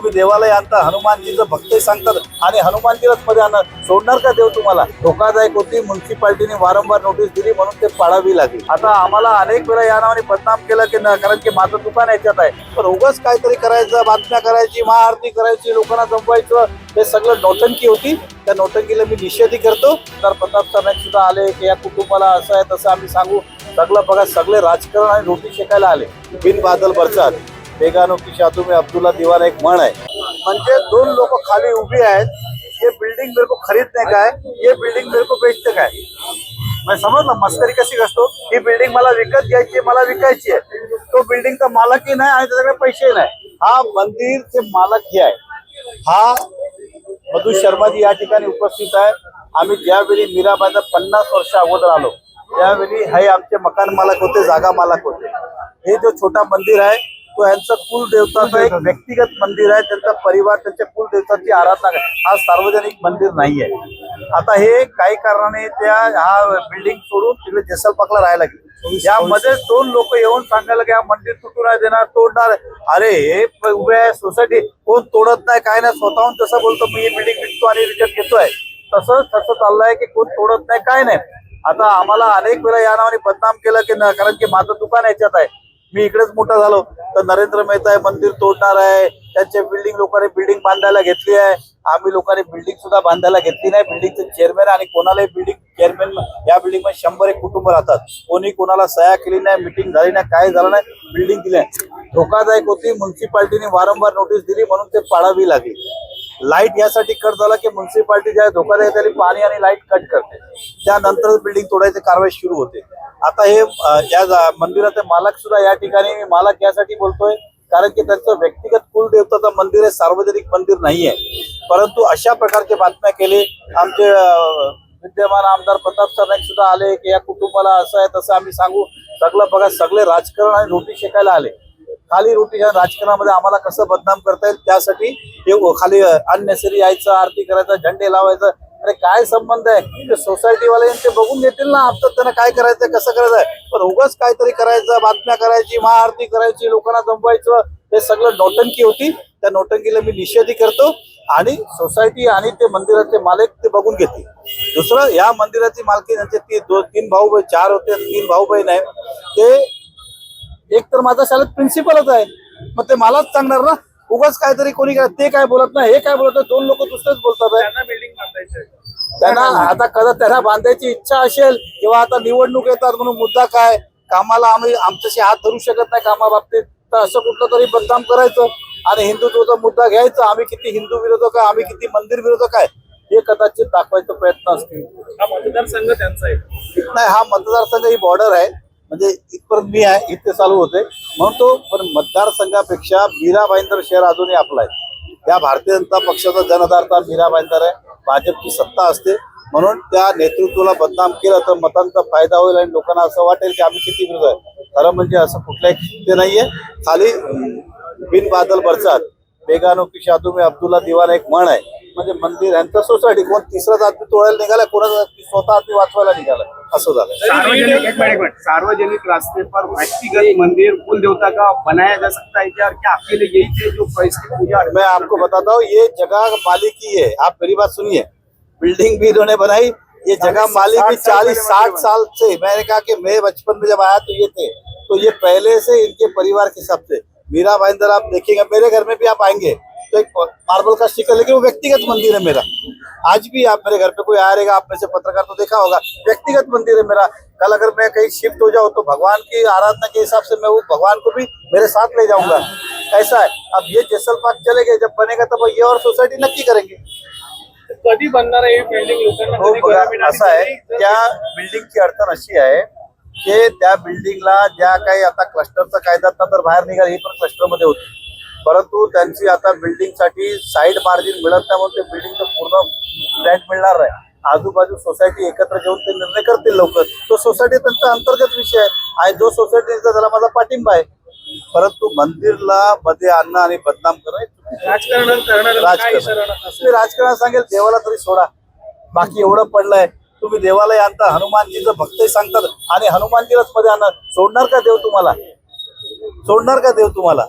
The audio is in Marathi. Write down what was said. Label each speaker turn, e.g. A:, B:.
A: तुम्ही देवाला आणता हनुमानजीचं भक्तही सांगतात आणि हनुमानजीलाच मध्ये आणा. सोडणार का देव तुम्हाला? धोकादायक होती म्युन्सिपाल्टीने वारंवार नोटीस दिली म्हणून ते पाळावी लागली. आता आम्हाला अनेक वेळा या नावाने बदनाम केलं की न- कारण की माझं दुकान याच्यात आहे. पण उगाच काहीतरी करायचं बातम्या करायची महाआरती करायची लोकांना जमवायचं हे सगळं नौटंकी होती. त्या नौटंकीला मी निषेधही करतो. तर प्रताप सरनाईक सुद्धा आले की या कुटुंबाला असं आहे तसं आम्ही सांगू. सगळं बघा सगळे राजकारण आणि रोटी शेकायला आले. बिन बादल बरसात. बेगानो की शादू में अब्दुल्ला दीवाना एक म्हण आहे म्हणजे दोन लोक खाली उभी आहेत. ये बिल्डिंग मेरे को खरीदने का है. ये बिल्डिंग मेरे को बेचते का है. मैं समजलं मस्करी कशी करतो? ही बिल्डिंग मला विकत घ्यायची आहे, मला विकायची आहे. तो बिल्डिंगचा मालकही नाही आणि त्याच्याकडे पैसेही नाही. हा मंदिरचे मालक ही आहे. हा मधु शर्माजी या ठिकाणी उपस्थित आहे. आम्ही ज्यावेळी मीराबाईचा पन्नास वर्ष अगोदर आलो त्यावेळी हे आमचे मकान मालक होते जागा मालक होते. हे जो छोटा मंदिर आहे तो यांचं कुलदेवताचं एक व्यक्तिगत मंदिर आहे त्यांचा परिवार त्यांच्या कुलदेवताची आराधना हा सार्वजनिक मंदिर नाहीये. आता हे काही कारणाने त्या हा बिल्डिंग सोडून तिकडे जेसलपाकला राहायला गेले. यामध्ये दोन लोक येऊन सांगायला की हा मंदिर तुटून आहे देणार तोडणार. अरे हे उभे आहे सोसायटी कोण तोडत नाही काय नाही स्वतःहून तसं बोलतो मी ही बिल्डिंग विकतो आणि रिटर्न घेतोय. तसं तसं चाललंय की कोण तोडत नाही काय नाही. आता आम्हाला अनेक वेळा या नावाने बदनाम केलं की कारण की माझं दुकान याच्यात आहे. मी इकडेच मोठा झालो. तर नरेंद्र मेहता हे मंदिर तोडणार आहे. त्यांच्या बिल्डिंग लोकांनी बिल्डिंग बांधायला घेतली आहे. आम्ही लोकांनी बिल्डिंग सुद्धा बांधायला घेतली नाही. बिल्डिंगचे चेअरमॅन आणि कोणालाही बिल्डिंग चेअरमॅन या बिल्डिंगमध्ये शंभर एक कुटुंब राहतात. कोणी कोणाला सह्या केली नाही मिटिंग झाली नाही काय झालं नाही बिल्डिंग दिली नाही. धोकादायक होती. म्युन्सिपाल्टीने वारंवार नोटीस दिली म्हणून ते पाळावी लागली. लाइट यासाठी कट झाला की म्युन्सिपाल्टी ज्या धोकादायक त्याला पाणी आणि लाइट कट करते. त्यानंतर बिल्डिंग तोडायची कारवाई सुरू होते. आता हे या मंदिराचे मालक सुद्धा या ठिकाणी मी मालक यासाठी बोलतोय कारण की त्यांचं व्यक्तिगत कुलदेवताचं मंदिर आहे सार्वजनिक मंदिर नाही आहे. परंतु अशा प्रकारचे बातम्या केले आमचे विद्यमान आमदार प्रताप सरनाईक सुद्धा आले की या कुटुंबाला असं आहे तसं आम्ही सांगू. सगळं बघा सगळे राजकारण आणि रोटी शेकायला आले. खाली रोटी राजकारणामध्ये आम्हाला कसं बदनाम करता येईल त्यासाठी हे खाली अननेसरी यायचं आरती करायचं झंडे लावायचं. अरे काय संबंध आहे? ते सोसायटीवाले ते बघून घेतील ना आता त्यांना काय करायचं कसं करायचं पण उगाच काहीतरी करायचं बातम्या करायची महाआरती करायची लोकांना जमवायचं. हे सगळं नौटंकी होती. त्या नौटंकीला मी निषेधही करतो आणि सोसायटी आणि ते मंदिराचे मालक ते बघून घेतील. दुसरं या मंदिराची मालकी त्यांचे ती दोन तीन भाऊ चार होते तीन भाऊ बहीण आहे. ते एक तर माझा शाळेत प्रिन्सिपलच आहे मग ते मलाच सांगणार ना उगाच काहीतरी कोणी काय ते काय बोलत नाही हे काय बोलत नाही दोन लोक दुसरेच बोलतात आहे.
B: बिल्डिंग बांधायची आहे.
A: त्यांना आता कदा त्यांना बांधायची इच्छा असेल किंवा आता निवडणूक येतात म्हणून मुद्दा काय कामाला आम्ही आमच्याशी हात धरू शकत नाही कामाबाबतीत तर असं कुठलं तरी बदनाम करायचं आणि हिंदुत्वाचा मुद्दा घ्यायचा आम्ही किती हिंदू विरोधक आहे आम्ही किती मंदिर विरोधक आहे हे कदाचित दाखवायचा प्रयत्न असतील
B: हा मतदारसंघ त्यांचा आहे
A: नाही हा मतदारसंघ ही बॉर्डर आहे म्हणजे इथपर्यंत मी आहे इथे चालू होते. म्हणून तो पण मतदारसंघापेक्षा मीरा भाईंदर शहर अजूनही आपला आहे. त्या भारतीय जनता पक्षाचा जनधारता मीरा भाईंदर आहे. भाजपची सत्ता असते. म्हणून त्या नेतृत्वाला बदनाम केलं तर मतांचा फायदा होईल आणि लोकांना असं वाटेल की आम्ही किती विरोध आहे. खरं म्हणजे असं कुठल्याही ते नाहीये. खाली बिन बादल बरसात. बेगानो की शादू अब्दुल्ला दीवाना एक म्हण आहे. म्हणजे मंदिर यांचं सोसायटी कोण तिसराच आदमी तोडायला निघाला कोणाचा स्वतः आदमी वाचवायला निघाला. असं झालं
C: सार्वजनिक एक मिनट, एक मिनट. सार्वजनिक रास्ते पर व्यक्तिगत मंदिर कुल देवता का बनाया जा सकता है क्या? और क्या अकेले यही थे जो इसकी पूजा
A: मैं आपको बताता हूँ ये जगह मालिक ही है। आप मेरी बात सुनिए। बिल्डिंग भी इन्होंने बनाई। ये जगह मालिक भी चालीस साठ साल से। मैंने कहा कि मैं बचपन में जब आया तो ये थे। तो ये पहले से इनके परिवार के हिसाब से। मीरा भाईंदर आप देखेंगे मेरे घर में भी आप आएँगे तो एक मार्बल का स्टिकर लेकिन वो व्यक्तिगत मंदिर है मेरा। आज भी आप मेरे घर पे कोई आ रहेगा आप में से पत्रकार तो देखा होगा व्यक्तिगत मंदिर है मेरा। कल अगर मैं कहीं शिफ्ट हो जाऊँ तो भगवान की आराधना के हिसाब से मैं वो भगवान को भी मेरे साथ ले जाऊँगा। ऐसा है। अब ये जैसल पार्क चले गए जब बनेगा तब ये और सोसाइटी नक्की करेंगे।
B: कभी बनणार आहे बिल्डिंग लोकांना
A: हो असं आहे
B: तरी
A: त्या बिल्डिंगची अडचण अशी आहे की त्या बिल्डिंगला ज्या काही आता क्लस्टरचा कायदा तर बाहेर निघाल ही पण क्लस्टरमध्ये होती. परंतु त्यांची आता बिल्डिंगसाठी साईड मार्जिन मिळत नाही म्हणून ते बिल्डिंगचं पूर्ण रँट मिळणार नाही. आजूबाजू सोसायटी एकत्र घेऊन ते निर्णय करतील लवकर. तो सोसायटी त्यांचा अंतर्गत विषय आहे. आणि जो सोसायटीचा त्याला माझा पाठिंबा आहे. परंतु मंदिरला मध्ये आणणं आणि बदनाम करणं.
B: राजकारण
A: राजकारण. मी राजकारण सांगेल देवाला तरी सोडा. बाकी एवढं पडलंय. तुम्ही देवाला आणता हनुमानजीचं भक्तही सांगतात आणि हनुमानजीलाच मध्ये आणणार सोडणार का देव तुम्हाला? सोडणार का देव तुम्हाला?